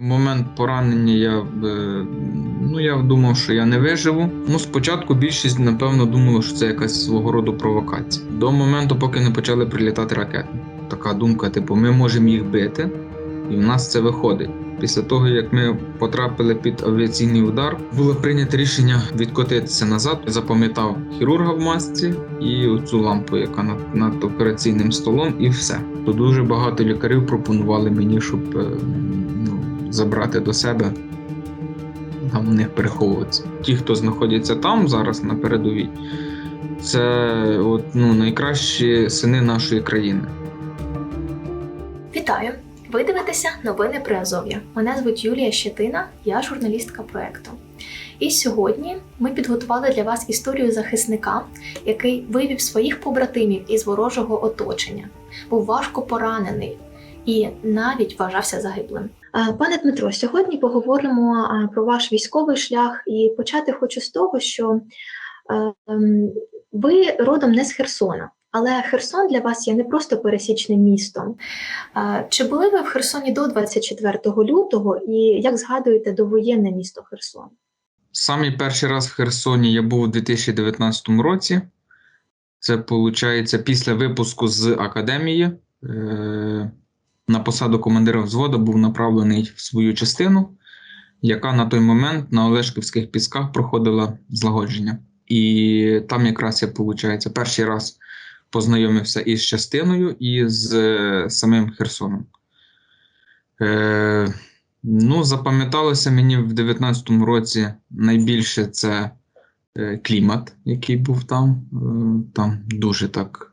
Момент поранення я, е, ну, я думав, що я не виживу. Ну, спочатку більшість, напевно, думала, що це якась свого роду провокація. До моменту, поки не почали прилітати ракети. Така думка, типу, ми можемо їх бити, і в нас це виходить. Після того, як ми потрапили під авіаційний удар, було прийнято рішення відкотитися назад. Запам'ятав хірурга в масці і оцю лампу, яка над, над операційним столом, і все. То дуже багато лікарів пропонували мені, щоб е, забрати до себе. Там у них переховуватися. Ті, хто знаходяться там зараз на передовій, це от, ну, найкращі сини нашої країни. Вітаю! Ви дивитеся новини при Азов'я. Мене звуть Юлія Щетина, я журналістка проекту. І сьогодні ми підготували для вас історію захисника, який вивів своїх побратимів із ворожого оточення, був важко поранений і навіть вважався загиблим. Е, Пане Дмитро, сьогодні поговоримо е, про ваш військовий шлях і почати хочу з того, що ем, ви родом не з Херсона, але Херсон для вас є не просто пересічним містом. Е, Чи були ви в Херсоні до 24 лютого і як згадуєте довоєнне місто Херсон? Самий перший раз в Херсоні я був у 2019 році. Це виходить після випуску з академії. На посаду командира взводу був направлений в свою частину, яка на той момент на Олешківських пісках проходила злагодження. І там якраз я, виходить, перший раз познайомився із частиною і з е, самим Херсоном. Е, Ну, запам'яталося мені в 19-му році найбільше це е, клімат, який був там. Е, Там дуже так,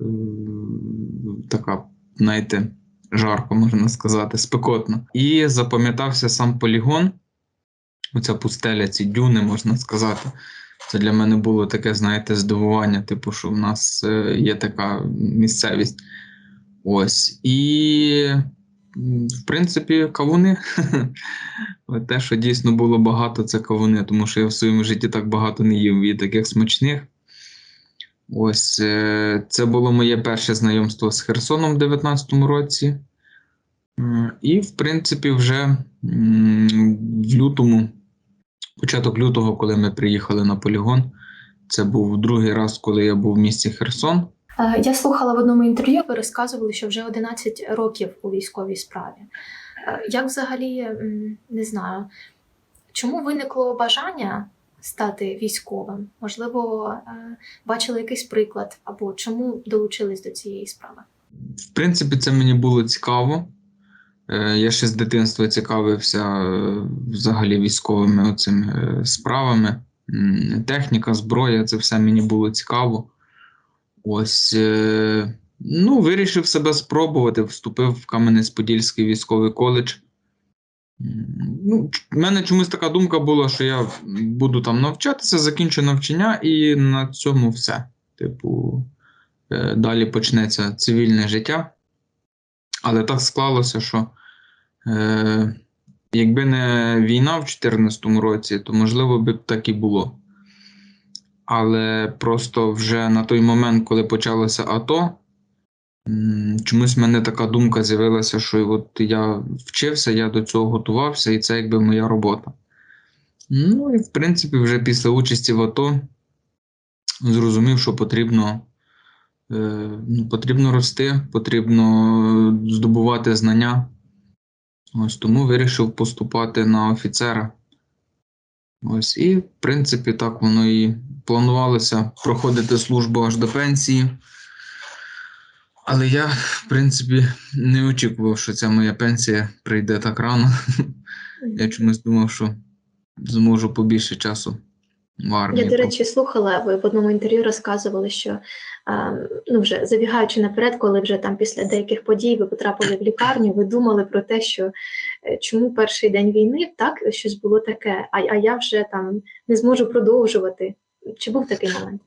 така, знаєте, жарко, можна сказати, спекотно. І запам'ятався сам полігон, оця пустеля, ці дюни, можна сказати. Це для мене було таке, знаєте, здивування, типу, що в нас е, є така місцевість. Ось. І, в принципі, кавуни. Те, що дійсно було багато, це кавуни, тому що я в своєму житті так багато не їв і таких смачних. Ось е, це було моє перше знайомство з Херсоном в 19-му році. І, в принципі, вже в лютому, початок лютого, коли ми приїхали на полігон, це був другий раз, коли я був в місті Херсон. Е, Я слухала в одному інтерв'ю, ви розказували, що вже 11 років у військовій справі. Е, Як взагалі не знаю, чому виникло бажання стати військовим? Можливо, е, бачили якийсь приклад, або чому долучились до цієї справи? В принципі, це мені було цікаво. Е, Я ще з дитинства цікавився е, взагалі військовими оцими е, справами. Техніка, зброя, це все мені було цікаво. Ось, ну, вирішив себе спробувати, вступив в Кам'янець-Подільський військовий коледж. Ну, в мене чомусь така думка була, що я буду там навчатися, закінчу навчання, і на цьому все. Типу, далі почнеться цивільне життя. Але так склалося, що е, якби не війна в 2014 році, то можливо би так і було. Але просто вже на той момент, коли почалося АТО, чомусь в мене така думка з'явилася, що от я вчився, я до цього готувався, і це якби моя робота. Ну і в принципі, вже після участі в АТО зрозумів, що потрібно ну, потрібно рости, потрібно здобувати знання. Ось тому вирішив поступати на офіцера. Ось, і, в принципі, так воно і планувалося проходити службу аж до пенсії. Але я, в принципі, не очікував, що ця моя пенсія прийде так рано. Я чомусь думав, що зможу побільше часу в армії. Я, до речі, слухала, ви в одному інтерв'ю розказували, що ну вже забігаючи наперед, коли вже там після деяких подій ви потрапили в лікарню, ви думали про те, що е, чому перший день війни так щось було таке, а, а я вже там не зможу продовжувати. Чи був такий момент?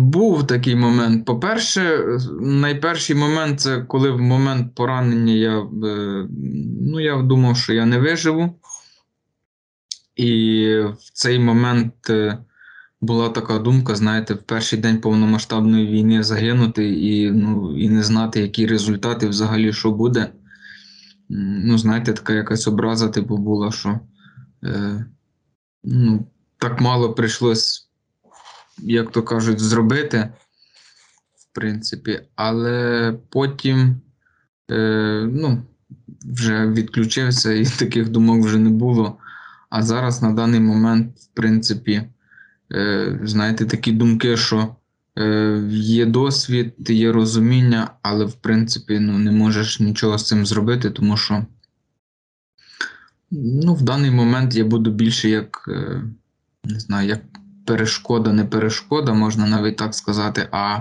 Був такий момент. По-перше, найперший момент це коли в момент поранення я, е, ну, я думав, що я не виживу. І в цей момент е, була така думка, знаєте, в перший день повномасштабної війни загинути і, ну, і не знати, які результати взагалі що буде. ну, знаєте, така якась образа, типу, була, що е, ну, так мало прийшлось, як то кажуть, зробити, в принципі, але потім е, ну, вже відключився і таких думок вже не було. А зараз на даний момент, в принципі, е, знаєте, такі думки, що е, є досвід, є розуміння, але в принципі ну, не можеш нічого з цим зробити, тому що ну, в даний момент я буду більше як, е, не знаю, як перешкода, не перешкода, можна навіть так сказати, а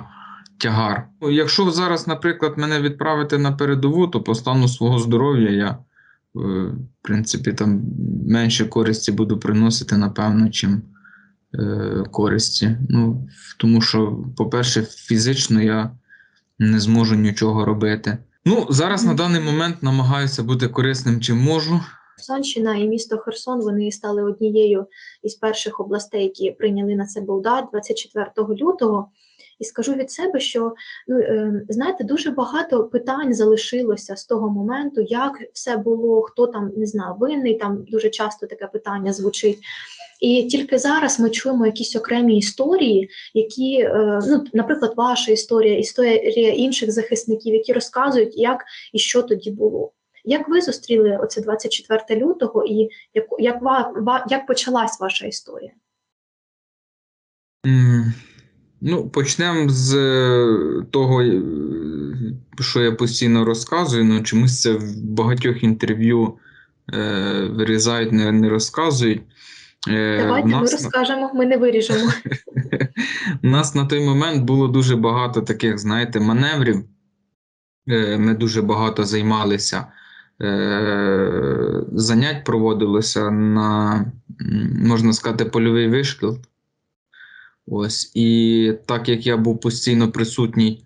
тягар. Якщо зараз, наприклад, мене відправити на передову, то по стану свого здоров'я я, в принципі, там менше користі буду приносити, напевно, чим е, користі. Ну, тому що, по-перше, фізично я не зможу нічого робити. Ну, зараз на даний момент намагаюся бути корисним, чим можу. Херсонщина і місто Херсон вони стали однією із перших областей, які прийняли на себе удар 24 лютого. І скажу від себе, що ну е, знаєте, дуже багато питань залишилося з того моменту, як все було, хто там не знаю, винний. Там дуже часто таке питання звучить. І тільки зараз ми чуємо якісь окремі історії, які, е, ну, наприклад, ваша історія, історія інших захисників, які розказують, як і що тоді було. Як ви зустріли оце 24 лютого, і як, як, як почалась ваша історія? Ну, почнемо з е, того, е, що я постійно розказую. Ну, чомусь це в багатьох інтерв'ю е, вирізають, не, не розказують. Е, Давайте в ми розкажемо, ми не виріжемо. у нас на той момент було дуже багато таких, знаєте, маневрів. Е, Ми дуже багато займалися. Е, Занять проводилося на, можна сказати, польовий вишкіл. Ось. І так як я був постійно присутній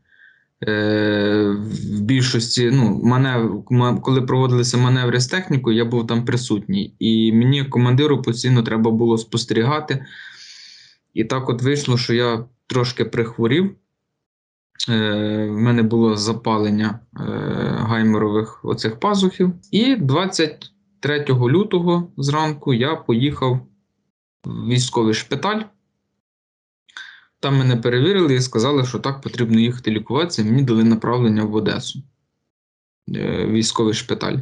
е, в більшості, ну, манев, коли проводилися маневри з технікою, я був там присутній. І мені, командиру, постійно треба було спостерігати. І так от вийшло, що я трошки прихворів. Е, в мене було запалення е, гаймерових оцих пазухів. І 23 лютого зранку я поїхав в військовий шпиталь. Там мене перевірили і сказали, що так потрібно їхати лікуватися. Мені дали направлення в Одесу, е, військовий шпиталь.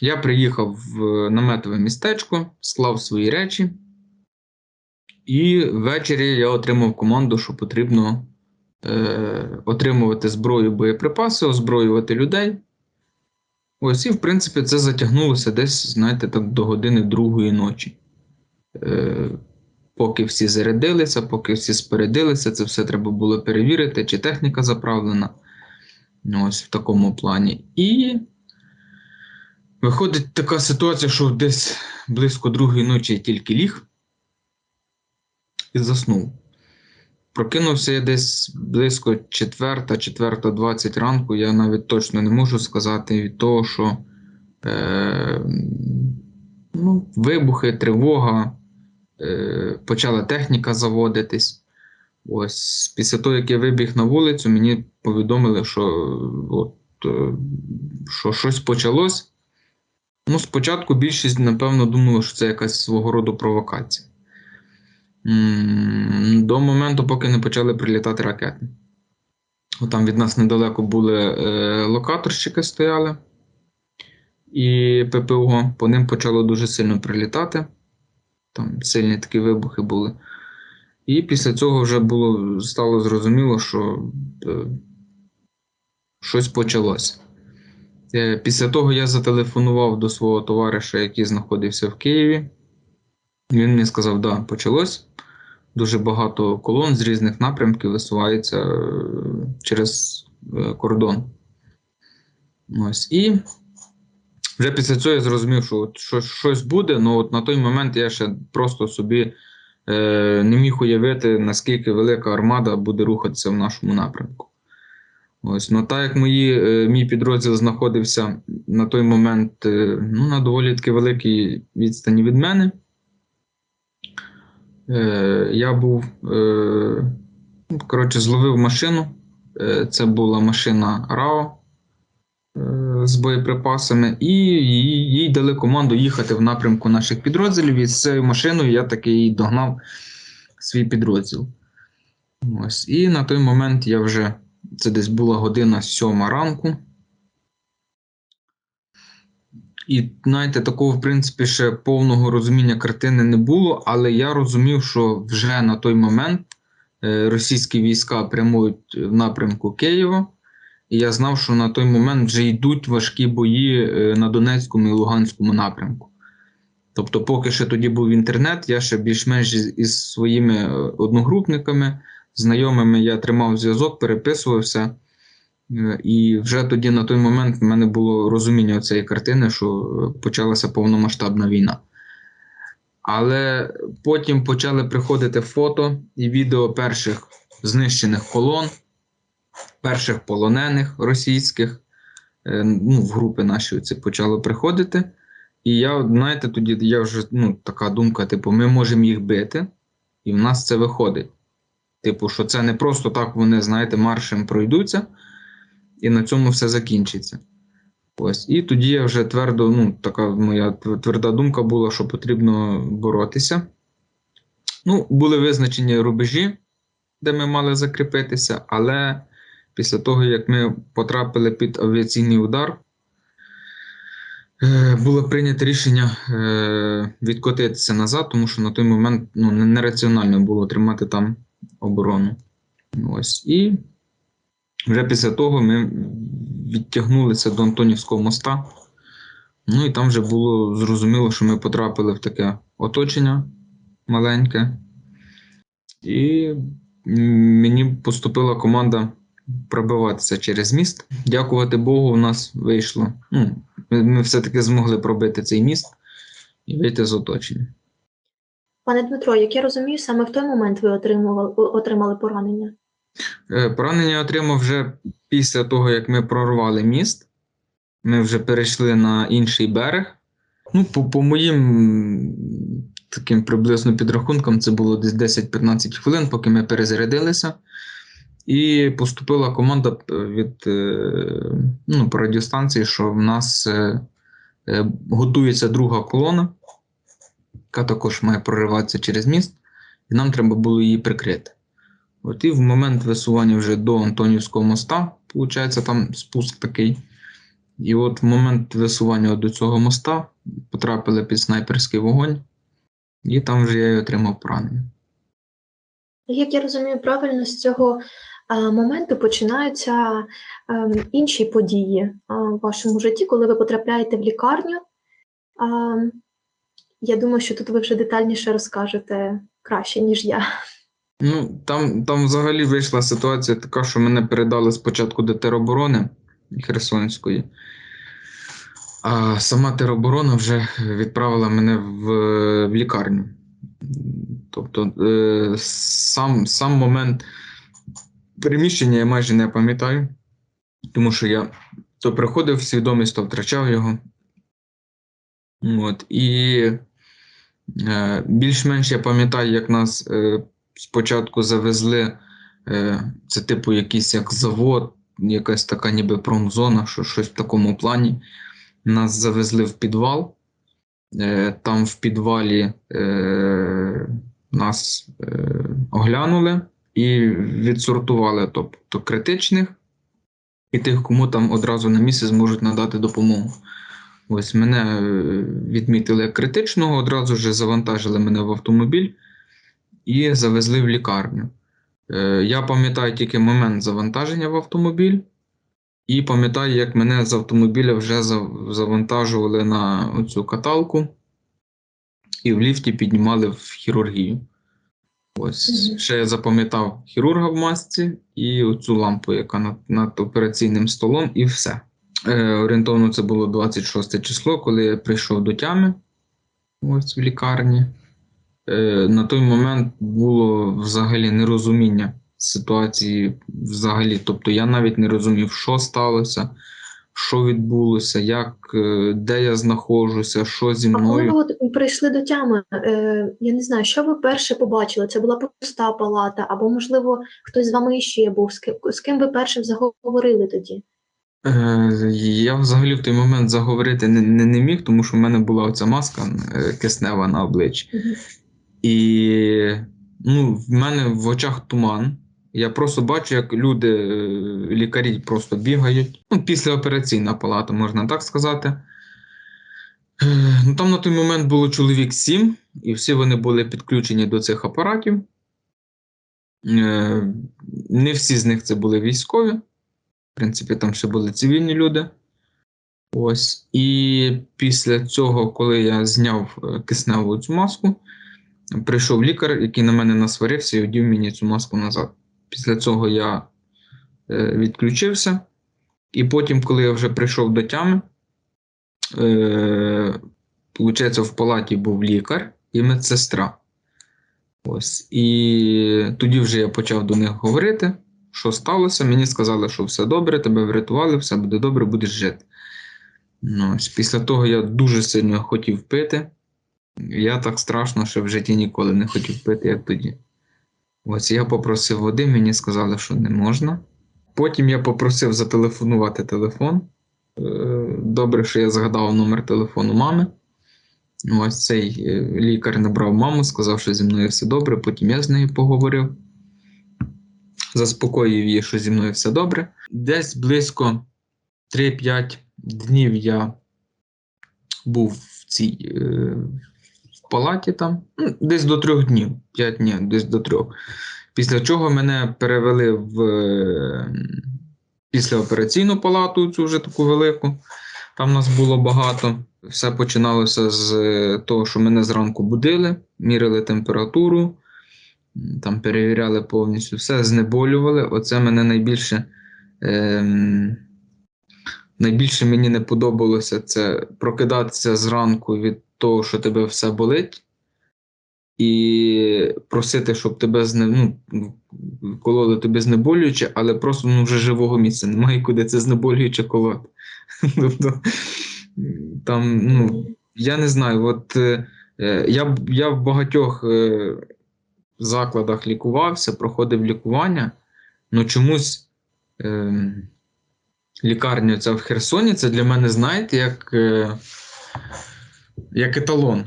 Я приїхав в наметове містечко, склав свої речі, і ввечері я отримав команду, що потрібно е, отримувати зброю, боєприпаси, озброювати людей. Ось, і в принципі це затягнулося десь, знаєте, так до години другої ночі. Е, поки всі зарядилися, поки всі спередилися, це все треба було перевірити, чи техніка заправлена. Ну, Ось в такому плані. І виходить така ситуація, що десь близько другої ночі я тільки ліг і заснув. Прокинувся я десь близько 4, 4.20 ранку. Я навіть точно не можу сказати від того, що е, ну, вибухи, тривога, почала техніка заводитись. Ось після того, як я вибіг на вулицю, мені повідомили, що, от, е, що щось почалось. Ну, спочатку більшість, напевно, думала, що це якась свого роду провокація. До моменту, поки не почали прилітати ракети. Там від нас недалеко були е, локаторщики стояли і ППО. По ним почало дуже сильно прилітати. Там сильні такі вибухи були. І після цього вже було стало зрозуміло, що е, щось почалося. Е, Після того я зателефонував до свого товариша, який знаходився в Києві. Він мені сказав, да, почалось. Дуже багато колон з різних напрямків висувається е, через е, кордон. Ось. І вже після цього я зрозумів, що от що- щось буде, але от на той момент я ще просто собі е, не міг уявити, наскільки велика армада буде рухатися в нашому напрямку. Ось, ну так як мої, е, мій підрозділ знаходився на той момент е, ну, на доволі таки великій відстані від мене. Е, я був, е, ну, коротше, зловив машину. Е, це була машина РАО. З боєприпасами, і їй, дали команду їхати в напрямку наших підрозділів. І з цією машиною я таки її догнав свій підрозділ. Ось. І на той момент я вже це десь була година сьома ранку. І знаєте, такого, в принципі, ще повного розуміння картини не було, але я розумів, що вже на той момент е, російські війська прямують в напрямку Києва. І я знав, що на той момент вже йдуть важкі бої е, на Донецькому і Луганському напрямку. Тобто, поки ще тоді був інтернет, я ще більш-менш із, своїми е, одногрупниками, знайомими я тримав зв'язок, переписувався. Е, І вже тоді на той момент в мене було розуміння цієї картини, що почалася повномасштабна війна. Але потім почали приходити фото і відео перших знищених колон, перших полонених російських. Е, Ну, в групи наші це почало приходити. І я, знаєте, тоді я вже ну, така думка: типу, ми можемо їх бити, і в нас це виходить. Типу, що це не просто так вони, знаєте, маршем пройдуться і на цьому все закінчиться. Ось. І тоді я вже твердо, ну, така моя тверда думка була, що потрібно боротися. Ну, були визначені рубежі, де ми мали закріпитися, але після того, як ми потрапили під авіаційний удар, е, було прийнято рішення е, відкотитися назад, тому що на той момент ну, нераціонально було тримати там оборону. Ось. І вже після того ми відтягнулися до Антонівського моста. Ну і там вже було зрозуміло, що ми потрапили в таке оточення маленьке. І мені поступила команда пробиватися через міст. Дякувати Богу, у нас вийшло. Ну, ми, все-таки змогли пробити цей міст і вийти з оточення. Пане Дмитро, як я розумію, саме в той момент ви отримували, отримали поранення. Е, Поранення я отримав вже після того, як ми прорвали міст. Ми вже перейшли на інший берег. Ну, по, по моїм таким приблизно підрахункам, це було десь 10-15 хвилин, поки ми перезарядилися. І поступила команда е, від е, ну, по радіостанції, що в нас е, готується друга колона, яка також має прориватися через міст, і нам треба було її прикрити. От і в момент висування вже до Антонівського моста, виходить, там спуск такий. І от в момент висування до цього моста потрапили під снайперський вогонь, і там вже я й отримав поранення. Як я розумію правильно, з цього моменту починаються е, інші події в вашому житті, коли ви потрапляєте в лікарню. Е, я думаю, що тут ви вже детальніше розкажете краще, ніж я. Ну, там, там взагалі вийшла ситуація така, що мене передали спочатку до тероборони Херсонської, а сама тероборона вже відправила мене в, в лікарню. Тобто е, сам, сам момент переміщення я майже не пам'ятаю, тому що я то приходив в свідомість, то втрачав його. От, і е, більш-менш я пам'ятаю, як нас е, спочатку завезли, е, це типу якийсь як завод, якась така ніби промзона, що щось в такому плані. Нас завезли в підвал. Е, Там в підвалі е, нас е, оглянули і відсортували, тобто критичних і тих, кому там одразу на місці зможуть надати допомогу. Ось мене е, відмітили як критичного, одразу ж завантажили мене в автомобіль і завезли в лікарню. Е, Я пам'ятаю тільки момент завантаження в автомобіль, і пам'ятаю, як мене з автомобіля вже завантажували на цю каталку, і в ліфті піднімали в хірургію. Ось Мгм. ще я запам'ятав хірурга в масці і оцю лампу, яка над, над операційним столом, і все. Е, орієнтовно це було 26 число, коли я прийшов до тями ось в лікарні. Е, на той момент було взагалі нерозуміння ситуації взагалі. Тобто я навіть не розумів, що сталося, що відбулося, як, е, де я знаходжуся, що зі А коли ви от прийшли до тями, е, я не знаю, що ви перше побачили? Це була пуста палата, або, можливо, хтось з вами ще був, з ким, з ким ви першим заговорили тоді? Е, Я взагалі в той момент заговорити не, не, не міг, тому що в мене була оця маска киснева на обличчі. І ну, в мене в очах туман. Я просто бачу, як люди, е, лікарі просто бігають. Ну, післяопераційна палата, можна так сказати. Е, Ну, там на той момент було чоловік сім, і всі вони були підключені до цих апаратів. Е, Не всі з них це були військові. В принципі, там ще були цивільні люди. Ось. І після цього, коли я зняв кисневу цю маску, прийшов лікар, який на мене насварився і одів мені цю маску назад. Після цього я е, відключився. І потім, коли я вже прийшов до тями, е, Получається, в палаті був лікар і медсестра. Ось. І тоді вже я почав до них говорити, що сталося. Мені сказали, що все добре, тебе врятували, все буде добре, будеш жити. Ну, ось. Після того я дуже сильно хотів пити. Я так страшно, що в житті ніколи не хотів пити, як тоді. Ось я попросив води, мені сказали, що не можна. Потім я попросив зателефонувати телефон. Е, Добре, що я згадав номер телефону мами. Ось цей е, лікар набрав маму, сказав, що зі мною все добре. Потім я з нею поговорив. Заспокоїв її, що зі мною все добре. Десь близько 3-5 днів я був в цій е, палаті там. Ну, десь до трьох днів. 5 днів, десь до трьох. Після чого мене перевели в е, післяопераційну палату, цю вже таку велику. Там нас було багато. Все починалося з е, того, що мене зранку будили, міряли температуру, там перевіряли повністю все, знеболювали. Оце мене найбільше, ем, найбільше мені не подобалося це прокидатися зранку від того, що тебе все болить, і просити, щоб тебе зне, ну, кололи тобі знеболююче, але просто ну, вже живого місця немає, куди це знеболююче колоти. Тобто, там, ну, я не знаю, от е, я, я в багатьох е, закладах лікувався, проходив лікування, але чомусь лікарня ця в Херсоні, це для мене, знаєте, як, е, як еталон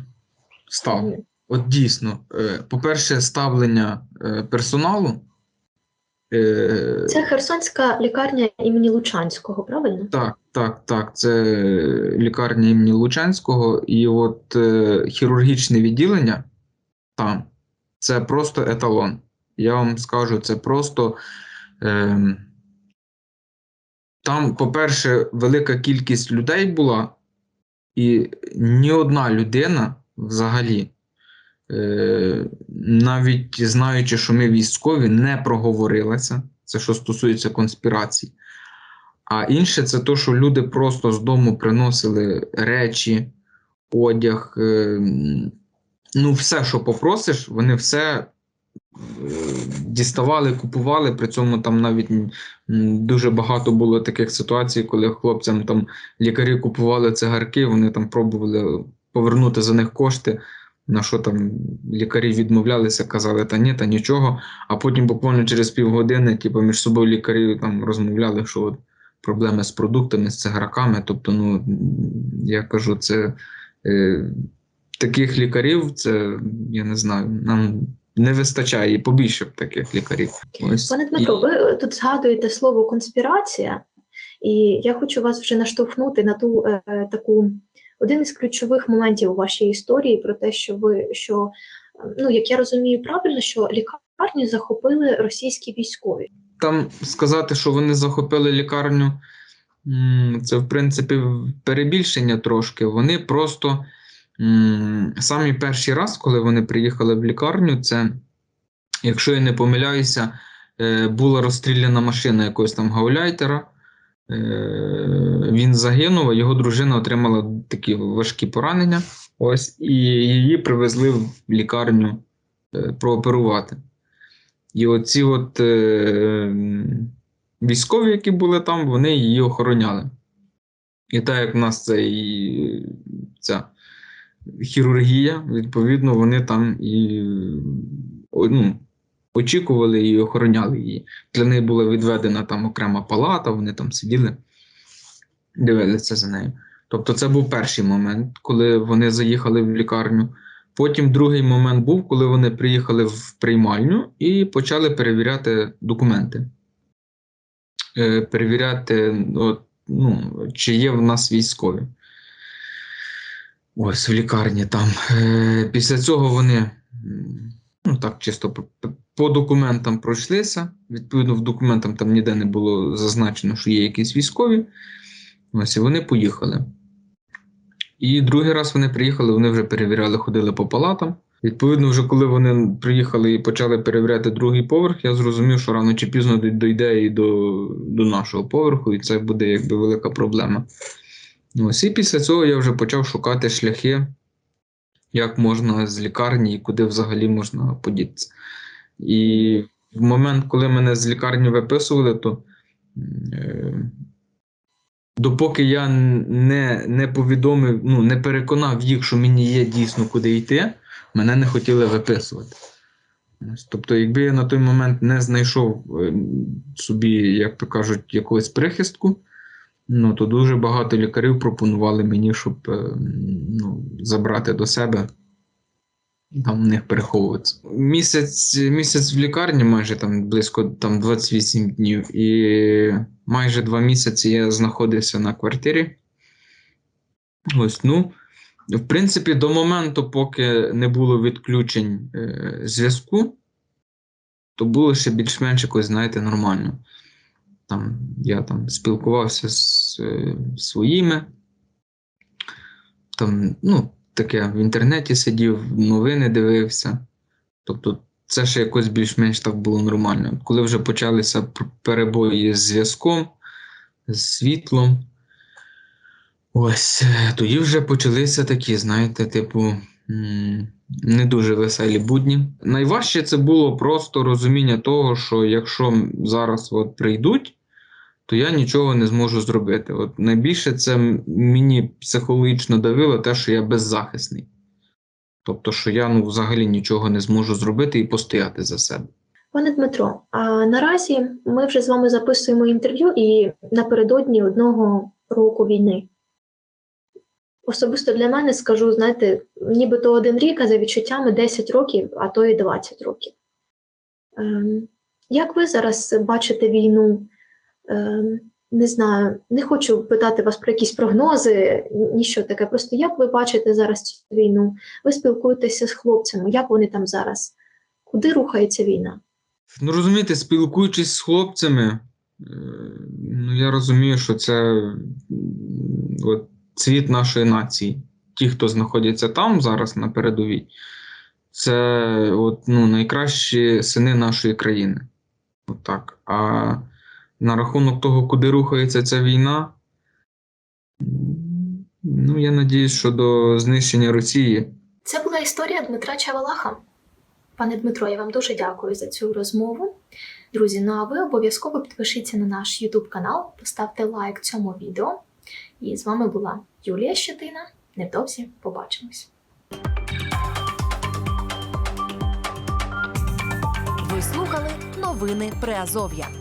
став. От дійсно, е, по-перше, ставлення е, персоналу. Це Херсонська лікарня імені Лучанського, правильно? Так, так, так. Це лікарня імені Лучанського, і от е, хірургічне відділення там це просто еталон. Я вам скажу, це просто. Е, там, по-перше, велика кількість людей була, і ні одна людина взагалі, е, навіть знаючи, що ми військові, не проговорилася. Це що стосується конспірацій. А інше це те, що люди просто з дому приносили речі, одяг, е, ну, все, що попросиш, вони все діставали, купували. При цьому там навіть дуже багато було таких ситуацій, коли хлопцям там лікарі купували цигарки, вони там пробували повернути за них кошти. На що там лікарі відмовлялися, казали, та ні, та нічого. А потім буквально через півгодини, типу, між собою лікарі там розмовляли, що от проблеми з продуктами, з цигарками. Тобто, ну я кажу, це е, таких лікарів, це я не знаю, нам не вистачає побільше б таких лікарів. Ось. Пане Дмитро, І- ви е, тут згадуєте слово конспірація, і я хочу вас вже наштовхнути на ту е, е, таку один із ключових моментів у вашій історії про те, що ви що, е, ну як я розумію правильно, що лікарню захопили російські військові. Там сказати, що вони захопили лікарню, це в принципі перебільшення трошки. Вони просто самі перший раз, коли вони приїхали в лікарню, це, якщо я не помиляюся, е, була розстріляна машина якогось там гауляйтера. Е, Він загинув, а його дружина отримала такі важкі поранення. Ось, і її привезли в лікарню е, прооперувати. І оці от військові, які були там, вони її охороняли. І так як в нас це і ця хірургія, відповідно, вони там і ну, очікували і охороняли її. Для неї була відведена там окрема палата, вони там сиділи. дивилися за нею. Тобто, це був перший момент, коли вони заїхали в лікарню. Потім другий момент був, коли вони приїхали в приймальню і почали перевіряти документи. Е, перевіряти, ну, чи є в нас військові. Ось в лікарні там. Е, після цього вони ну, так, чисто по, документам пройшлися. Відповідно, в документам там ніде не було зазначено, що є якісь військові. Ось і вони поїхали. І другий раз вони приїхали, вони вже перевіряли, ходили по палатам. Відповідно, вже коли вони приїхали і почали перевіряти другий поверх, я зрозумів, що рано чи пізно дойде і до, до нашого поверху, і це буде якби велика проблема. Ось і після цього я вже почав шукати шляхи, як можна з лікарні і куди взагалі можна подітися. І в момент, коли мене з лікарні виписували, то е, допоки я не, не повідомив, ну, не переконав їх, що мені є дійсно куди йти, мене не хотіли виписувати. Тобто, якби я на той момент не знайшов е, собі, як то кажуть, якогось прихистку, ну, то дуже багато лікарів пропонували мені, щоб е, ну, забрати до себе там в них переховуватися. Місяць, місяць в лікарні, майже там близько там, 28 днів, і майже два місяці я знаходився на квартирі. Ось, ну, в принципі, до моменту, поки не було відключень е, зв'язку, то було ще більш-менш якось, знаєте, нормально. Там, я там спілкувався з е, своїми. Там, ну, таке в інтернеті сидів, новини дивився. Тобто, це ще якось більш-менш так було нормально. Коли вже почалися перебої з зв'язком, з світлом, ось е, тоді вже почалися такі, знаєте, типу, не дуже веселі будні. Найважче це було просто розуміння того, що якщо зараз от прийдуть, то я нічого не зможу зробити. От найбільше це мені психологічно давило те, що я беззахисний. Тобто, що я ну, взагалі нічого не зможу зробити і постояти за себе. Пане Дмитро, а наразі ми вже з вами записуємо інтерв'ю і напередодні одного року війни. Особисто для мене скажу, знаєте, нібито один рік, а за відчуттями 10 років, а то і 20 років. Ем, як ви зараз бачите війну? Ем, не знаю, не хочу питати вас про якісь прогнози, ніщо таке. Просто як ви бачите зараз цю війну? Ви спілкуєтеся з хлопцями, як вони там зараз? Куди рухається війна? Ну, розумієте, спілкуючись з хлопцями, е, ну, я розумію, що це от, цвіт нашої нації. Ті, хто знаходяться там зараз на передовій, це от, ну, найкращі сини нашої країни. От так. А на рахунок того, куди рухається ця війна, ну, я надіюсь, що до знищення Росії. Це була історія Дмитра Чавалаха. Пане Дмитро, я вам дуже дякую за цю розмову. Друзі, ну а ви обов'язково підпишіться на наш YouTube канал, поставте лайк цьому відео. І з вами була Юлія Щетина. Невдовзі побачимось. Ви слухали новини Приазов'я.